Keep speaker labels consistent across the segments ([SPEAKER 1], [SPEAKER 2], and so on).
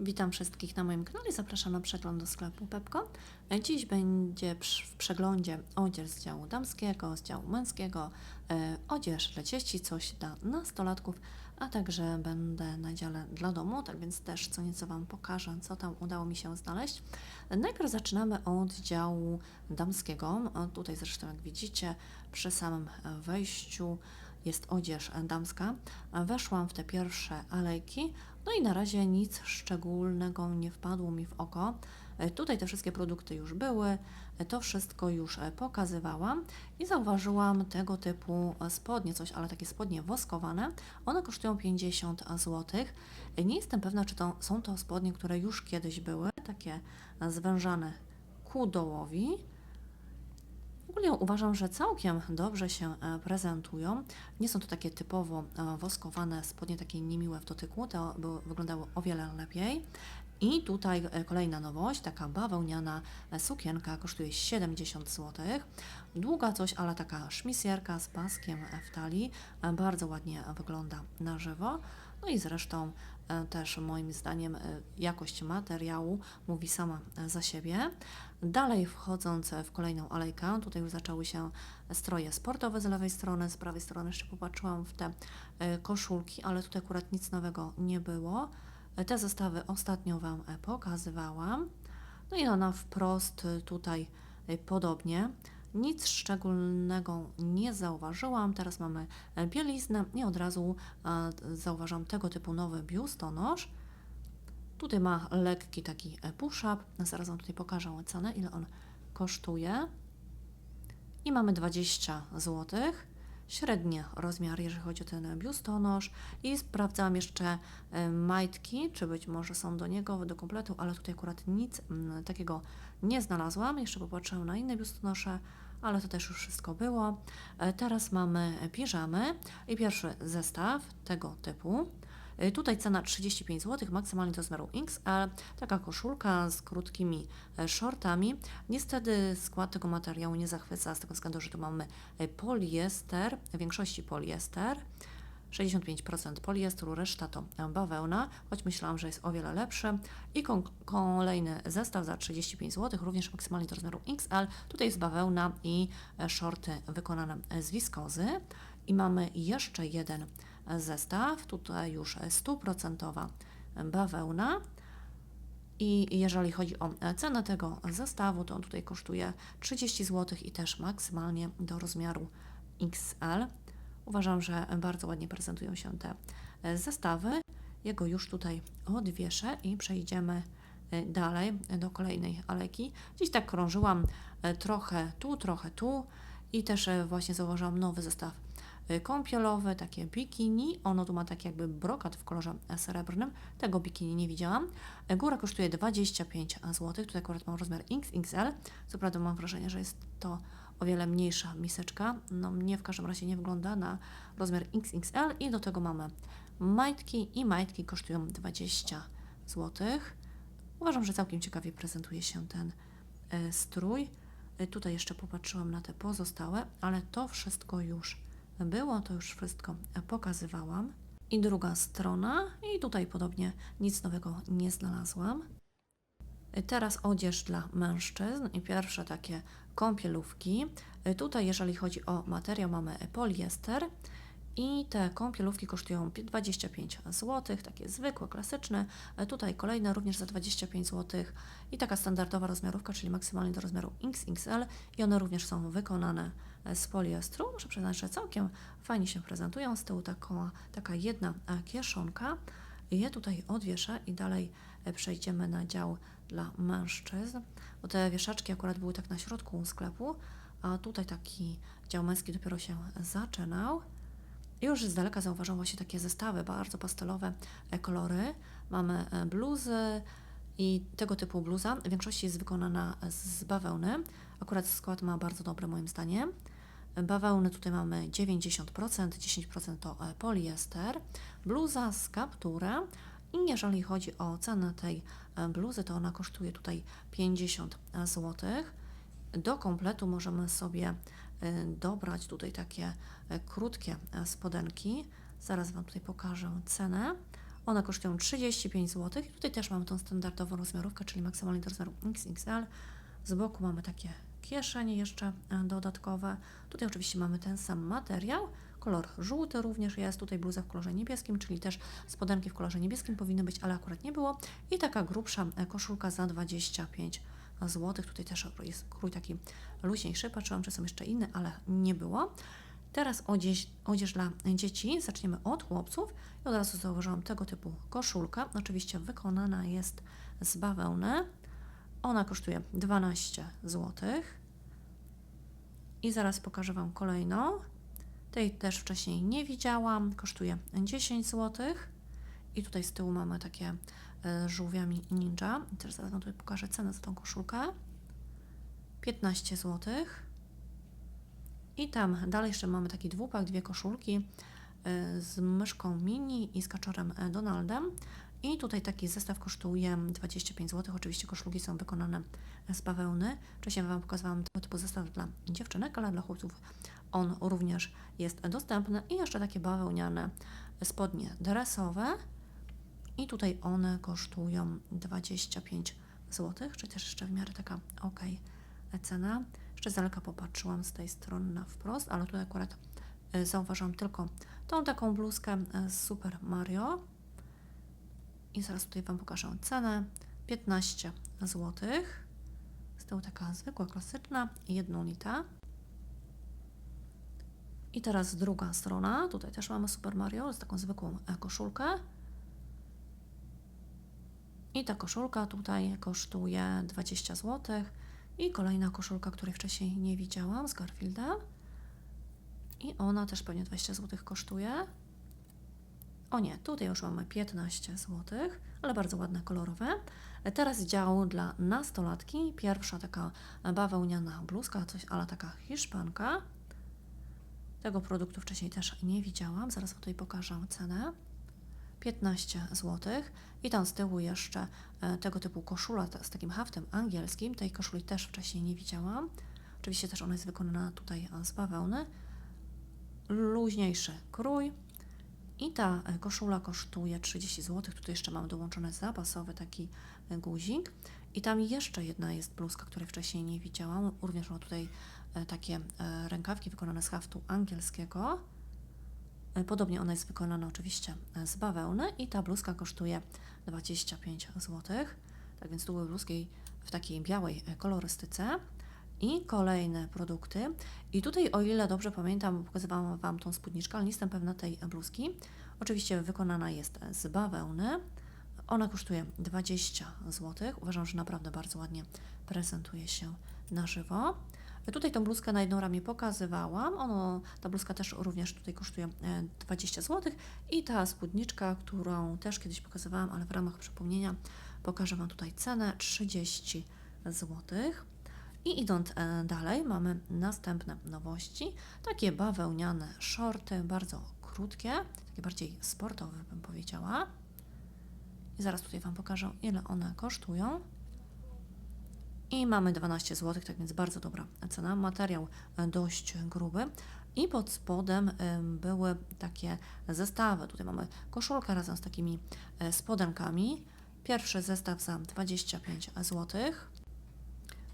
[SPEAKER 1] Witam wszystkich na moim kanale. Zapraszam na przegląd do sklepu Pepko. Dziś będzie w przeglądzie odzież z działu damskiego, z działu męskiego, e, odzież dzieci, coś dla nastolatków, a także będę na dziale dla domu, tak więc też co nieco Wam pokażę, co tam udało mi się znaleźć. Najpierw zaczynamy od działu damskiego. Tutaj zresztą jak widzicie przy samym wejściu jest odzież damska. Weszłam w te pierwsze alejki, no i na razie nic szczególnego nie wpadło mi w oko. Tutaj te wszystkie produkty już były, to wszystko już pokazywałam i zauważyłam tego typu spodnie, coś, ale takie spodnie woskowane. One kosztują 50 zł. Nie jestem pewna, czy to są to spodnie, które już kiedyś były, takie zwężane ku dołowi. Ogólnie uważam, że całkiem dobrze się e, prezentują. Nie są to takie typowo e, woskowane spodnie, takie niemiłe w dotyku, to by wyglądały o wiele lepiej. I tutaj e, kolejna nowość, taka bawełniana sukienka, kosztuje 70 zł. Długa coś, ale taka szmisjerka z paskiem w talii, bardzo ładnie wygląda na żywo. No i zresztą też moim zdaniem e, jakość materiału mówi sama e, za siebie. Dalej wchodząc w kolejną alejkę, tutaj już zaczęły się stroje sportowe z lewej strony, z prawej strony jeszcze popatrzyłam w te e, koszulki, ale tutaj akurat nic nowego nie było. E, Te zestawy ostatnio Wam e, pokazywałam. No i ona wprost e, tutaj e, podobnie. Nic szczególnego nie zauważyłam. Teraz mamy e, bieliznę i od razu e, zauważam tego typu nowy biustonosz. Tutaj ma lekki taki e, push-up. Zaraz Wam tutaj pokażę cenę, ile on kosztuje. I mamy 20 zł. Średni rozmiar, jeżeli chodzi o ten biustonosz. I sprawdzałam jeszcze majtki, czy być może są do niego, do kompletu, ale tutaj akurat nic mm, takiego nie znalazłam. Jeszcze popatrzyłam na inne biustonosze, ale to też już wszystko było. E, Teraz mamy piżamy i pierwszy zestaw tego typu. Y, Tutaj cena 35 zł, maksymalnie do rozmiaru XL. Taka koszulka z krótkimi e, shortami. Niestety skład tego materiału nie zachwyca z tego względu, że tu mamy e, poliester, w większości poliester. 65% poliestru, reszta to bawełna, choć myślałam, że jest o wiele lepszy. I kolejny zestaw za 35 zł, również maksymalnie do rozmiaru XL. Tutaj jest bawełna i e, shorty wykonane z wiskozy. I mamy jeszcze jeden zestaw, tutaj już e, stuprocentowa bawełna. I jeżeli chodzi o e, cenę tego zestawu, to on tutaj kosztuje 30 zł i też maksymalnie do rozmiaru XL. Uważam, że bardzo ładnie prezentują się te e, zestawy. Jego już tutaj odwieszę i przejdziemy e, dalej do kolejnej aleki. Gdzieś tak krążyłam e, trochę tu, trochę tu i też e, właśnie zauważyłam nowy zestaw e, kąpielowy, takie bikini. Ono tu ma taki jakby brokat w kolorze e, srebrnym. Tego bikini nie widziałam. E, Góra kosztuje 25 zł. Tutaj akurat mam rozmiar XXL. Co prawda mam wrażenie, że jest to o wiele mniejsza miseczka. No mnie w każdym razie nie wygląda na rozmiar XXL i do tego mamy majtki i majtki kosztują 20 zł. Uważam, że całkiem ciekawie prezentuje się ten e, strój. E, Tutaj jeszcze popatrzyłam na te pozostałe, ale to wszystko już było, to już wszystko e, pokazywałam. I druga strona, i tutaj podobnie nic nowego nie znalazłam. Teraz odzież dla mężczyzn i pierwsze takie kąpielówki. E, Tutaj, jeżeli chodzi o materiał, mamy poliester i te kąpielówki kosztują pi- 25 zł, takie zwykłe, klasyczne. E, Tutaj kolejne również za 25 zł i taka standardowa rozmiarówka, czyli maksymalnie do rozmiaru XXL i one również są wykonane e, z poliestru. Muszę przyznać, że całkiem fajnie się prezentują. Z tyłu taką, taka jedna kieszonka. Je tutaj odwieszę i dalej e, przejdziemy na dział dla mężczyzn, bo te wieszaczki akurat były tak na środku sklepu, a tutaj taki dział męski dopiero się zaczynał. Już z daleka zauważam właśnie takie zestawy, bardzo pastelowe e, kolory. Mamy e, bluzy i tego typu bluza w większości jest wykonana z bawełny. Akurat skład ma bardzo dobry moim zdaniem. Bawełny tutaj mamy 90%, 10% to e, poliester. Bluza z kapturem i jeżeli chodzi o cenę tej e, bluzy, to ona kosztuje tutaj 50 zł. Do kompletu możemy sobie e, dobrać tutaj takie e, krótkie e, spodenki. Zaraz Wam tutaj pokażę cenę. One kosztują 35 zł. I tutaj też mamy tą standardową rozmiarówkę, czyli maksymalnie do rozmiaru XXL. Z boku mamy takie kieszenie jeszcze e, dodatkowe. Tutaj oczywiście mamy ten sam materiał. Kolor żółty również jest, tutaj bluza w kolorze niebieskim, czyli też spodenki w kolorze niebieskim powinny być, ale akurat nie było. I taka grubsza e, koszulka za 25 zł. Tutaj też jest krój taki luźniejszy. Patrzyłam, czy są jeszcze inne, ale nie było. Teraz odzież, odzież dla dzieci. Zaczniemy od chłopców. I od razu zauważyłam tego typu koszulka. Oczywiście wykonana jest z bawełny. Ona kosztuje 12 zł. I zaraz pokażę Wam kolejną. Tej też wcześniej nie widziałam. Kosztuje 10 zł. I tutaj z tyłu mamy takie e, żółwiami ninja. I zaraz Wam tutaj pokażę cenę za tą koszulkę. 15 zł. I tam dalej jeszcze mamy taki dwupak, dwie koszulki y, z myszką mini i z kaczorem e, Donaldem. I tutaj taki zestaw kosztuje 25 zł. Oczywiście koszulki są wykonane z bawełny. Wcześniej Wam pokazywałam typu zestaw dla dziewczynek, ale dla chłopców on również jest dostępny. I jeszcze takie bawełniane spodnie dresowe. I tutaj one kosztują 25 zł, czy też jeszcze w miarę taka ok cena. Jeszcze z popatrzyłam z tej strony na wprost, ale tutaj akurat y, zauważyłam tylko tą taką bluzkę y, z Super Mario. I zaraz tutaj Wam pokażę cenę. 15 zł. Z tyłu taka zwykła, klasyczna, jednolita. I teraz druga strona. Tutaj też mamy Super Mario z taką zwykłą e, koszulkę. I ta koszulka tutaj kosztuje 20 zł. I kolejna koszulka, której wcześniej nie widziałam z Garfielda. I ona też pewnie 20 zł kosztuje. O nie, tutaj już mamy 15 zł, ale bardzo ładne, kolorowe. Teraz dział dla nastolatki. Pierwsza taka bawełniana bluzka, coś ale taka hiszpanka. Tego produktu wcześniej też nie widziałam. Zaraz tutaj pokażę cenę. 15 zł. I tam z tyłu jeszcze e, tego typu koszula z takim haftem angielskim. Tej koszuli też wcześniej nie widziałam. Oczywiście też ona jest wykonana tutaj z bawełny. Luźniejszy krój. I ta e, koszula kosztuje 30 zł. Tutaj jeszcze mam dołączony zapasowy taki guzik. I tam jeszcze jedna jest bluzka, której wcześniej nie widziałam. Również ma tutaj takie rękawki wykonane z haftu angielskiego. E, podobnie ona jest wykonana oczywiście e, z bawełny i ta bluzka kosztuje 25 zł. Tak więc tu były bluzki w takiej białej e, kolorystyce. I kolejne produkty. I tutaj, o ile dobrze pamiętam, pokazywałam Wam tą spódniczkę, ale nie jestem pewna tej bluzki. Oczywiście wykonana jest z bawełny. Ona kosztuje 20 zł. Uważam, że naprawdę bardzo ładnie prezentuje się na żywo. Tutaj tą bluzkę na jedną ramię pokazywałam. Ono, ta bluzka też również tutaj kosztuje 20 zł. I ta spódniczka, którą też kiedyś pokazywałam, ale w ramach przypomnienia pokażę Wam tutaj cenę 30 zł. I idąc e, dalej, mamy następne nowości. Takie bawełniane shorty, bardzo krótkie, takie bardziej sportowe bym powiedziała. I zaraz tutaj Wam pokażę, ile one kosztują. I mamy 12 zł, tak więc bardzo dobra cena. Materiał e, dość gruby. I pod spodem były takie zestawy. Tutaj mamy koszulkę razem z takimi e, spodenkami. Pierwszy zestaw za 25 zł.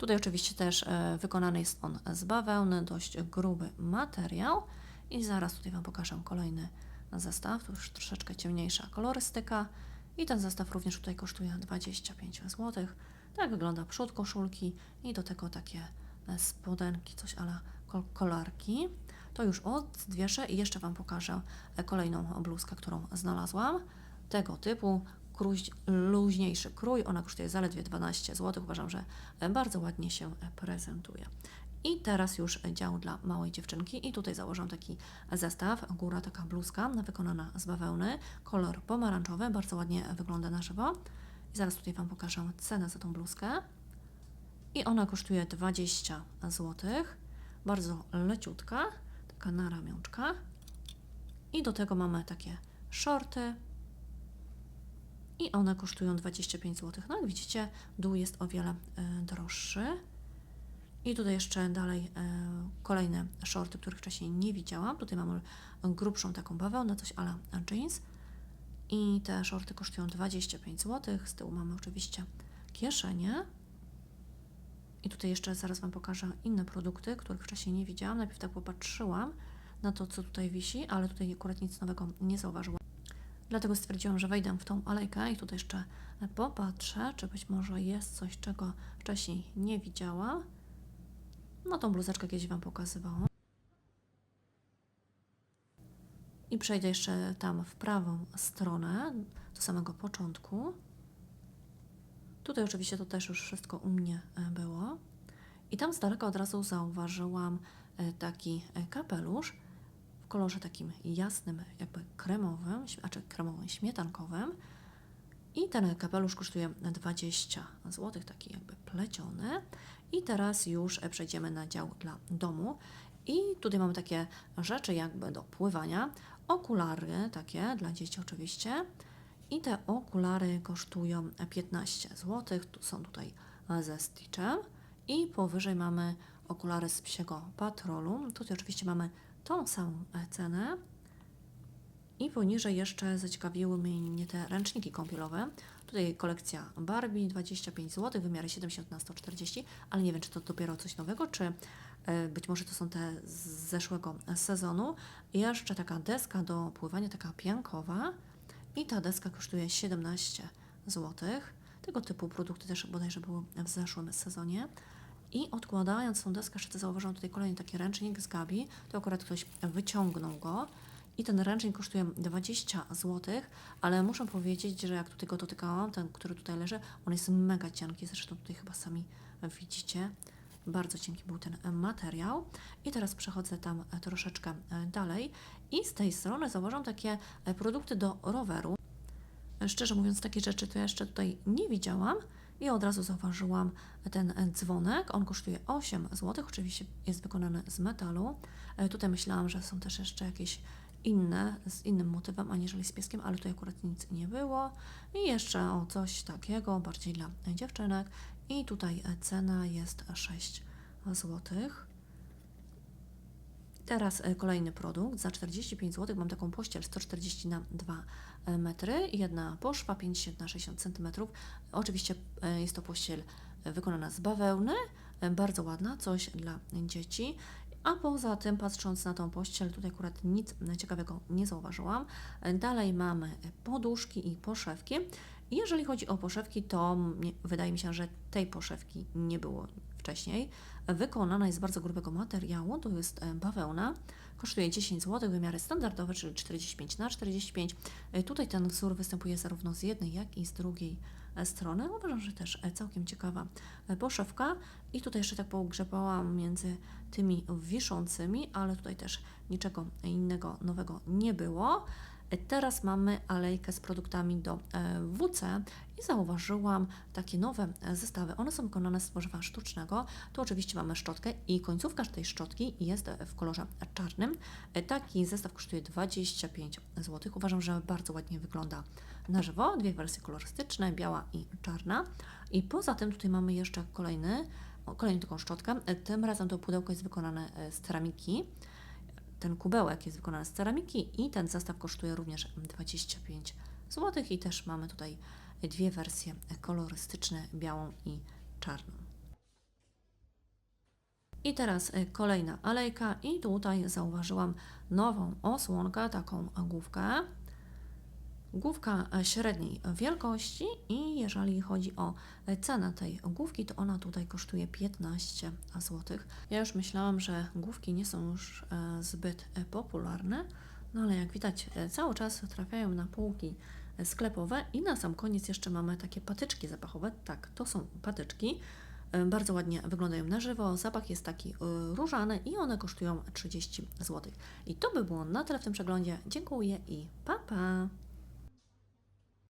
[SPEAKER 1] Tutaj oczywiście też e, wykonany jest on z bawełny, dość gruby materiał. I zaraz tutaj Wam pokażę kolejny zestaw. Tu już troszeczkę ciemniejsza kolorystyka. I ten zestaw również tutaj kosztuje 25 zł. Tak wygląda przód koszulki i do tego takie e, spodenki, coś ala kolarki. To już odwieszę i jeszcze Wam pokażę e, kolejną bluzkę, którą znalazłam. Tego typu krój, luźniejszy krój, ona kosztuje zaledwie 12 zł. Uważam, że bardzo ładnie się prezentuje. I teraz już dział dla małej dziewczynki i tutaj założę taki zestaw, góra taka bluzka wykonana z bawełny, kolor pomarańczowy, bardzo ładnie wygląda na żywo. I zaraz tutaj Wam pokażę cenę za tą bluzkę. I ona kosztuje 20 zł. Bardzo leciutka, taka na ramionczka. I do tego mamy takie shorty. I one kosztują 25 zł. No jak widzicie, dół jest o wiele y, droższy. I tutaj jeszcze dalej y, kolejne shorty, których wcześniej nie widziałam. Tutaj mamy grubszą taką bawełnę, coś ala jeans. I te shorty kosztują 25 zł. Z tyłu mamy oczywiście kieszenie. I tutaj jeszcze zaraz Wam pokażę inne produkty, których wcześniej nie widziałam. Najpierw tak popatrzyłam na to, co tutaj wisi, ale tutaj akurat nic nowego nie zauważyłam. Dlatego stwierdziłam, że wejdę w tą alejkę i tutaj jeszcze popatrzę, czy być może jest coś, czego wcześniej nie widziałam. No tą bluzeczkę kiedyś Wam pokazywałam. I przejdę jeszcze tam w prawą stronę, do samego początku. Tutaj oczywiście to też już wszystko u mnie e, było. I tam z daleka od razu zauważyłam e, taki e, kapelusz kolorze takim jasnym, jakby kremowym, znaczy kremowym, śmietankowym. I ten kapelusz kosztuje 20 zł, taki jakby pleciony. I teraz już przejdziemy na dział dla domu. I tutaj mamy takie rzeczy jakby do pływania. Okulary takie dla dzieci oczywiście. I te okulary kosztują 15 zł. Tu są tutaj ze Stitchem. I powyżej mamy okulary z psiego patrolu. Tutaj oczywiście mamy tą samą e, cenę. I poniżej jeszcze zaciekawiły mnie te ręczniki kąpielowe. Tutaj kolekcja Barbie, 25 zł, wymiary 70 na 140, ale nie wiem, czy to dopiero coś nowego, czy e, być może to są te z zeszłego sezonu. I jeszcze taka deska do pływania, taka piankowa. I ta deska kosztuje 17 zł. Tego typu produkty też bodajże były w zeszłym sezonie. I odkładając tą deskę, jeszcze zauważyłam tutaj kolejny taki ręcznik z Gabi. To akurat ktoś wyciągnął go. I ten ręcznik kosztuje 20 zł, ale muszę powiedzieć, że jak tutaj go dotykałam, ten, który tutaj leży, on jest mega cienki, zresztą tutaj chyba sami widzicie. Bardzo cienki był ten materiał. I teraz przechodzę tam troszeczkę dalej. I z tej strony zauważam takie produkty do roweru. Szczerze mówiąc, takie rzeczy to ja jeszcze tutaj nie widziałam. I od razu zauważyłam ten dzwonek. On kosztuje 8 zł. Oczywiście jest wykonany z metalu. E, Tutaj myślałam, że są też jeszcze jakieś inne, z innym motywem, aniżeli z pieskiem, ale tutaj akurat nic nie było. I jeszcze o coś takiego, bardziej dla dziewczynek. I tutaj cena jest 6 zł. Teraz e, kolejny produkt. Za 45 zł mam taką pościel 140 na 2 metry, jedna poszwa 50 na 60 cm. Oczywiście e, jest to pościel e, wykonana z bawełny, e, bardzo ładna, coś dla dzieci. A poza tym, patrząc na tą pościel, tutaj akurat nic ciekawego nie zauważyłam. E, Dalej mamy poduszki i poszewki. Jeżeli chodzi o poszewki, to wydaje mi się, że tej poszewki nie było wcześniej. Wykonana jest z bardzo grubego materiału, to jest e, bawełna. Kosztuje 10 zł, wymiary standardowe, czyli 45 na 45. E, Tutaj ten wzór występuje zarówno z jednej, jak i z drugiej e, strony. Uważam, że też całkiem ciekawa poszewka. I tutaj jeszcze tak pogrzebałam między tymi wiszącymi, ale tutaj też niczego innego nowego nie było. Teraz mamy alejkę z produktami do e, WC i zauważyłam takie nowe e, zestawy. One są wykonane z tworzywa sztucznego. Tu oczywiście mamy szczotkę i końcówka tej szczotki jest e, w kolorze czarnym. Taki zestaw kosztuje 25 zł. Uważam, że bardzo ładnie wygląda na żywo. Dwie wersje kolorystyczne, biała i czarna. I poza tym tutaj mamy jeszcze kolejny, kolejną taką szczotkę. Tym razem to pudełko jest wykonane z ceramiki ten kubełek jest wykonany z ceramiki i ten zestaw kosztuje również 25 zł i też mamy tutaj dwie wersje kolorystyczne, białą i czarną. I teraz y, kolejna alejka i tutaj zauważyłam nową osłonkę, taką główkę. Główka e, średniej wielkości i jeżeli chodzi o cenę tej główki, to ona tutaj kosztuje 15 zł. Ja już myślałam, że główki nie są już e, zbyt e, popularne, no ale jak widać cały czas trafiają na półki sklepowe i na sam koniec jeszcze mamy takie patyczki zapachowe. Tak, to są patyczki. Bardzo ładnie wyglądają na żywo, zapach jest taki różany i one kosztują 30 zł. I to by było na tyle w tym przeglądzie. Dziękuję i pa pa!